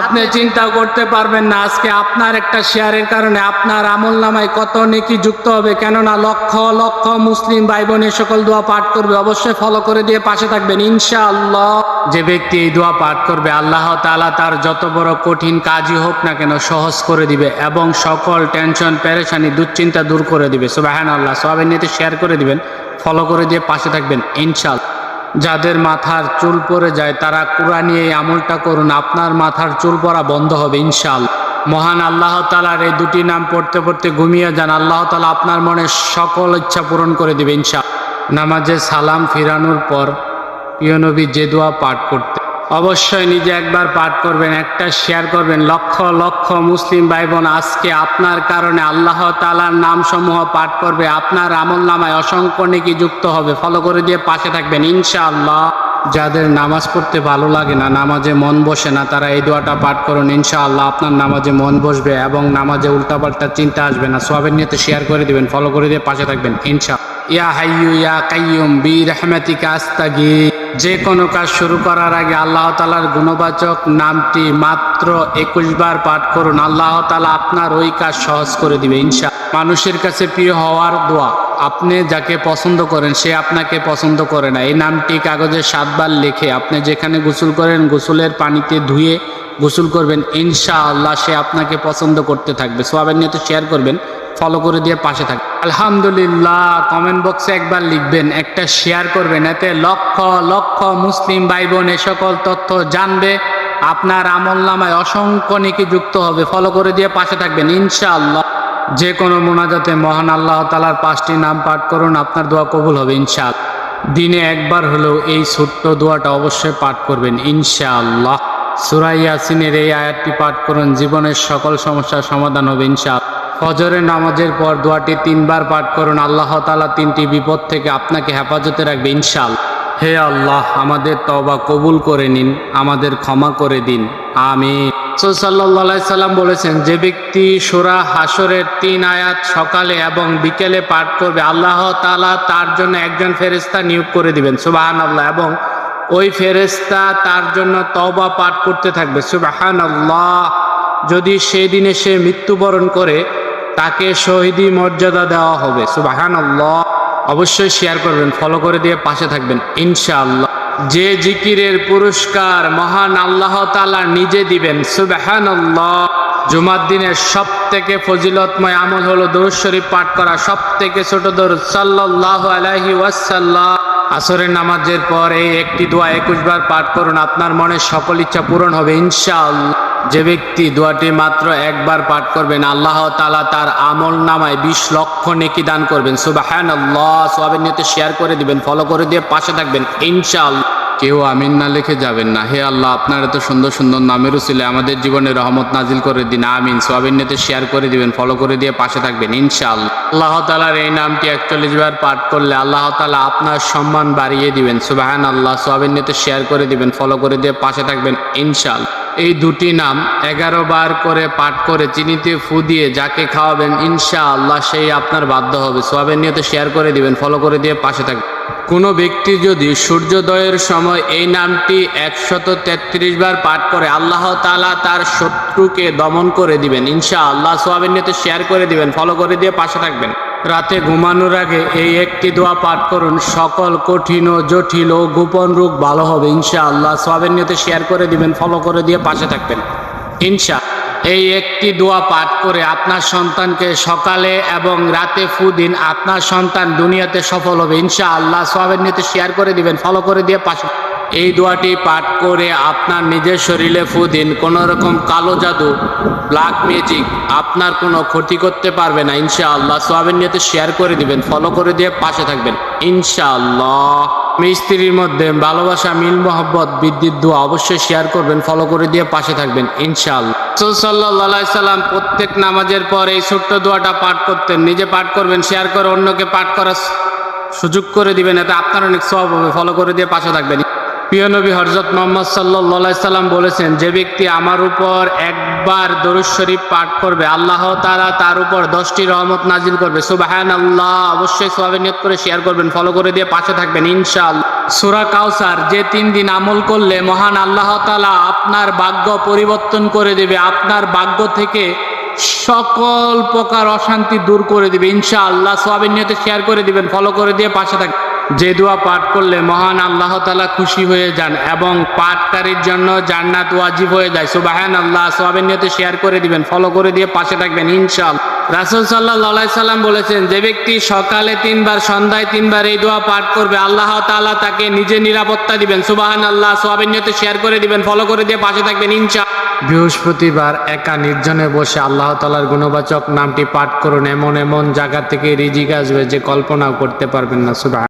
আপনি চিন্তা করতে পারবেন না, আজকে আপনার একটা শেয়ারের কারণে আপনার আমল নামায় কত নেকি যুক্ত হবে। কেননা লক্ষ লক্ষ মুসলিম ভাই বোন এ সকল দোয়া পাঠ করবে, অবশ্যই ফলো করে দিয়ে পাশে থাকবেন, ইনশাআল্লাহ। যে ব্যক্তি এই দোয়া পাঠ করবে, আল্লাহ তাআলা তার যত বড় কঠিন কাজই হোক না কেন সহজ করে দিবে এবং সকল টেনশন প্যারেশানি দুশ্চিন্তা দূর করে দিবে। সুবাহান আল্লাহ সবাই নিয়ে শেয়ার করে দিবেন ফলো করে দিয়ে পাশে থাকবেন, ইনশাআল্লাহ। যাদের মাথার চুল পরে যায়, তারা কোরআনি এই আমলটা করুন। আপনার মাথার চুল পরা বন্ধ হবে ইনশাল মহান আল্লাহ তালার এই দুটি নাম পড়তে পড়তে ঘুমিয়ে যান। আল্লাহ তালা আপনার মনে সকল ইচ্ছা পূরণ করে দেবে ইনশাল নামাজে সালাম ফিরানোর পর প্রিয় জেদুয়া যে দোয়া পাঠ করতে অবশ্যই নিজে একবার পাঠ করবেন, একটা শেয়ার করবেন। লক্ষ লক্ষ মুসলিম ভাই বোন আজকে আপনার কারণে আল্লাহ তালার নাম সমূহ পাঠ করবে। আপনার আমল নামায় অসংখ্য নেকি যুক্ত হবে। ফলো করে দিয়ে পাশে থাকবেন, ইনশাআল্লাহ। যাদের নামাজ পড়তে ভালো লাগে না, নামাজে মন বসে না, তারা এই দোয়াটা পাঠ করুন, ইনশাআল্লাহ। আপনার নামাজে মন বসবে এবং নামাজে উল্টাপাল্টা চিন্তা আসবে না। সোয়াবের নিয়ে শেয়ার করে দিবেন, ফলো করে দিয়ে পাশে থাকবেন ইনশা ইয়া হাইয়ু, ইয়া কাইয়ুম বি আস্তাগি যে কোনো কাজ শুরু করার আগে আল্লাহ তালার গুণবাচক নামটি মাত্র একুশ বার পাঠ করুন। আল্লাহ তালা আপনার ওই কাজ সহজ করে দিবে ইনশা মানুষের কাছে প্রিয় হওয়ার দোয়া। আপনি যাকে পছন্দ করেন, সে আপনাকে পছন্দ করে না। এই নামটি কাগজে সাতবার লিখে আপনি যেখানে গোসল করেন, গোসলের পানিতে ধুয়ে গোসল করবেন। ইনশা আল্লাহ সে আপনাকে পছন্দ করতে থাকবে। সোয়াবের নিয়ে তো শেয়ার করবেন। ফলো করে দিয়ে পাশে থাকবে আলহামদুলিল্লাহ কমেন্ট বক্সে একবার লিখবেন, একটা শেয়ার করবেন, এতে লক্ষ লক্ষ মুসলিম ভাই বোন এ সকল তথ্য জানবে। আপনার আমল নামায় অসংখ্য নেকি যুক্ত হবে। ফলো করে দিয়ে পাশে থাকবেন, ইনশাআল্লাহ। যে কোনো মোনাজাতে মহান আল্লাহ তালার পাঁচটি নাম পাঠ করুন, আপনার দোয়া কবুল হবে, ইনশাআল্লাহ। দিনে একবার হলেও এই ছোট্ট দোয়াটা অবশ্যই পাঠ করবেন, ইনশাআল্লাহ। সুরাই ইয়াসিনের এই আয়াতটি পাঠ করুন, জীবনের সকল সমস্যার সমাধান হবে, ইনশাআল্লাহ। ফজরের নামাজের পর দোয়াটি তিনবার পাঠ করুন। আল্লাহ তালা তিনটি বিপদ থেকে আপনাকে হেফাজতে রাখবে ইনশাল হে আল্লাহ, আমাদের তবা কবুল করে নিন, আমাদের ক্ষমা করে দিন। আমি সাল্লাহ সাল্লাম বলেছেন, যে ব্যক্তি সুরা হাসরের তিন আয়াত সকালে এবং বিকেলে পাঠ করবে, আল্লাহ তালা তার জন্য একজন ফেরেস্তা নিয়োগ করে দিবেন। সুবাহান আল্লাহ এবং ওই ফেরেস্তা তার জন্য তবা পাঠ করতে থাকবে। সুবাহান আল্লাহ যদি সেদিনে সে মৃত্যুবরণ করে তাকে শহীদি মর্যাদা দেওয়া হবে। সুবাহান আল্লাহ অবশ্যই শেয়ার করবেন ফলো করে দিয়ে পাশে থাকবেন, ইনশাআল্লাহ। যে জিকিরের পুরস্কার মহান আল্লাহ তালা নিজে দিবেন সুবাহান আল্লাহ জুমার দিনের সব থেকে ফজিলতময় আমল হলো দরুদ শরীফ পাঠ করা সব থেকে ছোট দরুদ সাল্লাহ আলাহি ওয়াসাল্লাহ আসরের নামাজের পর এই একটি দোয়া একুশ বার পাঠ করুন, আপনার মনের সকল ইচ্ছা পূরণ হবে, ইনশাআল্লাহ। যে ব্যক্তি দোয়াটি মাত্র একবার পাঠ করবেন আল্লাহ তালা তার আমল নামায় বিশ লক্ষ নেকি দান করবেন। সুবাহান আল্লাহ সোয়াবের নিয়তে শেয়ার করে দিবেন ফলো করে দিয়ে পাশে থাকবেন ইনশাআল্লাহ। কেউ আমিন না লিখে যাবেন না। হে আল্লাহ আপনার এত সুন্দর সুন্দর নামের উসিলে আমাদের জীবনে রহমত নাজিল করে দিন। আমিন সোয়াবিন নিতে শেয়ার করে দিবেন ফলো করে দিয়ে পাশে থাকবেন ইনশাআল্লাহ। আল্লাহ তালার এই নামটি একচল্লিশ বার পাঠ করলে আল্লাহ তালা আপনার সম্মান বাড়িয়ে দিবেন। সুবাহান আল্লাহ সোয়াবিন নিতে শেয়ার করে দিবেন ফলো করে দিয়ে পাশে থাকবেন ইনশাআল্লাহ। এই দুটি নাম এগারো বার করে পাঠ করে চিনিতে ফু দিয়ে যাকে খাওয়াবেন ইনশা আল্লাহ সেই আপনার বাধ্য হবে। সোয়াবের নিয়তে শেয়ার করে দিবেন ফলো করে দিয়ে পাশে থাকবেন। কোনো ব্যক্তি যদি সূর্যোদয়ের সময় এই নামটি একশত তেত্রিশ বার পাঠ করে, আল্লাহ তালা তার শত্রুকে দমন করে দিবেন ইনশা আল্লাহ সোয়াবের নিয়তে শেয়ার করে দিবেন ফলো করে দিয়ে পাশে থাকবেন। রাতে ঘুমানোর আগে এই একটি দোয়া পাঠ করুন। সকল কঠিন ও জটিল ও গোপন রোগ ভালো হবে ইনশা আল্লাহ সোয়াবের নিয়তে শেয়ার করে দিবেন ফলো করে দিয়ে পাশে থাকবেন। ইনশা, এই একটি দোয়া পাঠ করে আপনার সন্তানকে সকালে এবং রাতে ফু দিন, আপনার সন্তান দুনিয়াতে সফল হবে ইনশা আল্লাহ সোয়াবের নিয়তে শেয়ার করে দিবেন ফলো করে দিয়ে পাশে এই দোয়াটি পাঠ করে আপনার নিজের শরীরে ফু দিন। কোনো রকম কালো জাদু ব্ল্যাক ম্যাজিক আপনার কোনো ক্ষতি করতে পারবে না, ইনশাআল্লাহ। সোয়াবের নিয়তে শেয়ার করে দিবেন ফলো করে দিয়ে পাশে থাকবেন, ইনশাআল্লাহ। মিস্ত্রির মধ্যে ভালোবাসা, মিল, মোহব্বত বিদ্যুৎ দোয়া অবশ্যই শেয়ার করবেন ফলো করে দিয়ে পাশে থাকবেন, ইনশাআল্লাহ। সাল্লাহ সাল্লাম প্রত্যেক নামাজের পর এই ছোট্ট দোয়াটা পাঠ করতেন, নিজে পাঠ করবেন শেয়ার করে অন্যকে পাঠ করার সুযোগ করে দিবেন, এতে আপনার অনেক সব হবে ফলো করে দিয়ে পাশে থাকবেন। প্রিয় নবী হজরত মোহাম্মদ সাল্লাহ সাল্লাম বলেছেন, যে ব্যক্তি আমার উপর একবার দরুদ শরীফ পাঠ করবে, আল্লাহ তারা তার উপর দশটি রহমত নাজিল করবে। সুবাহান আল্লাহ অবশ্যই সোয়াবে নিয়ত করে শেয়ার করবেন, ফলো করে দিয়ে পাশে থাকবেন ইনশাল সুরা কাউসার যে তিন দিন আমল করলে মহান আল্লাহ তালা আপনার ভাগ্য পরিবর্তন করে দেবে, আপনার ভাগ্য থেকে সকল প্রকার অশান্তি দূর করে দিবে, ইনশাআল্লাহ। সোয়াবিন নিয়তে শেয়ার করে দিবেন, ফলো করে দিয়ে পাশে থাকবেন। যে দোয়া পাঠ করলে মহান আল্লাহ তালা খুশি হয়ে যান এবং পাঠকারীর জন্য জান্নাত ওয়াজিব হয়ে যায়। সুবাহান আল্লাহ সোয়াবিন নিয়তে শেয়ার করে দিবেন, ফলো করে দিয়ে পাশে থাকবেন ইনশাল রাসুল সাল্লাহ সাল্লাম বলেছেন, যে ব্যক্তি সকালে তিনবার, সন্ধ্যায় তিনবার এই দোয়া পাঠ করবে, আল্লাহ তাআলা তাকে নিজে নিরাপত্তা দিবেন। সুবাহান আল্লাহ সোয়াবিন নিয়তে শেয়ার করে দিবেন, ফলো করে দিয়ে পাশে থাকবেন ইনশাল বৃহস্পতিবার একা নির্জনে বসে আল্লাহ তালার গুণবাচক নামটি পাঠ করুন, এমন এমন জায়গা থেকে রিজিক আসবে যে কল্পনাও করতে পারবেন না সুবাহ